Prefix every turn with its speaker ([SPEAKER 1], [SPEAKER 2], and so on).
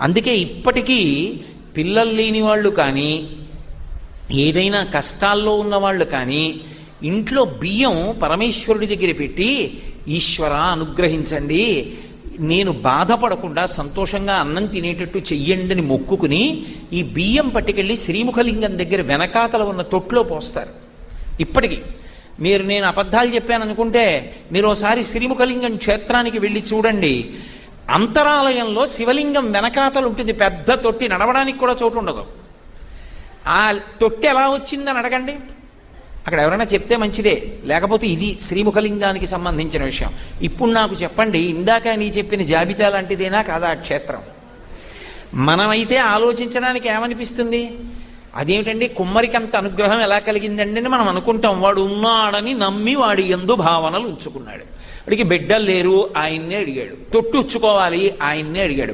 [SPEAKER 1] అందుకే ఇప్పటికీ పిల్లలు లేని వాళ్ళు కానీ ఏదైనా కష్టాల్లో ఉన్నవాళ్ళు కానీ ఇంట్లో బియ్యం పరమేశ్వరుడి దగ్గర పెట్టి ఈశ్వర అనుగ్రహించండి. నేను బాధపడకుండా సంతోషంగా అన్నం తినేటట్టు చెయ్యండి అని మొక్కుకుని ఈ బియ్యం పట్టుకెళ్ళి శ్రీముఖలింగం దగ్గర వెనకాతల ఉన్న తొట్లో పోస్తారు. ఇప్పటికీ మీరు నేను అబద్ధాలు చెప్పాను అనుకుంటే మీరు ఒకసారి శ్రీముఖలింగం క్షేత్రానికి వెళ్ళి చూడండి. అంతరాలయంలో శివలింగం వెనకాతలు ఉంటుంది. పెద్ద తొట్టి నడవడానికి కూడా చోటు ఉండదు. ఆ తొట్టి ఎలా వచ్చిందని అడగండి. అక్కడ ఎవరైనా చెప్తే మంచిదే. లేకపోతే ఇది శ్రీముఖలింగానికి సంబంధించిన విషయం. ఇప్పుడు నాకు చెప్పండి ఇందాక నీ చెప్పిన జాబితా లాంటిదేనా కాదా ఆ క్షేత్రం? మనమైతే ఆలోచించడానికి ఏమనిపిస్తుంది? అదేమిటండి? కుమ్మరికి అంత అనుగ్రహం ఎలా కలిగిందండి అని మనం అనుకుంటాం. వాడు ఉన్నాడని నమ్మి వాడి ఎందు భావనలు ఉంచుకున్నాడు. వాడికి బిడ్డలు లేరు ఆయన్నే అడిగాడు. తొట్టు ఉచ్చుకోవాలి ఆయన్నే అడిగాడు.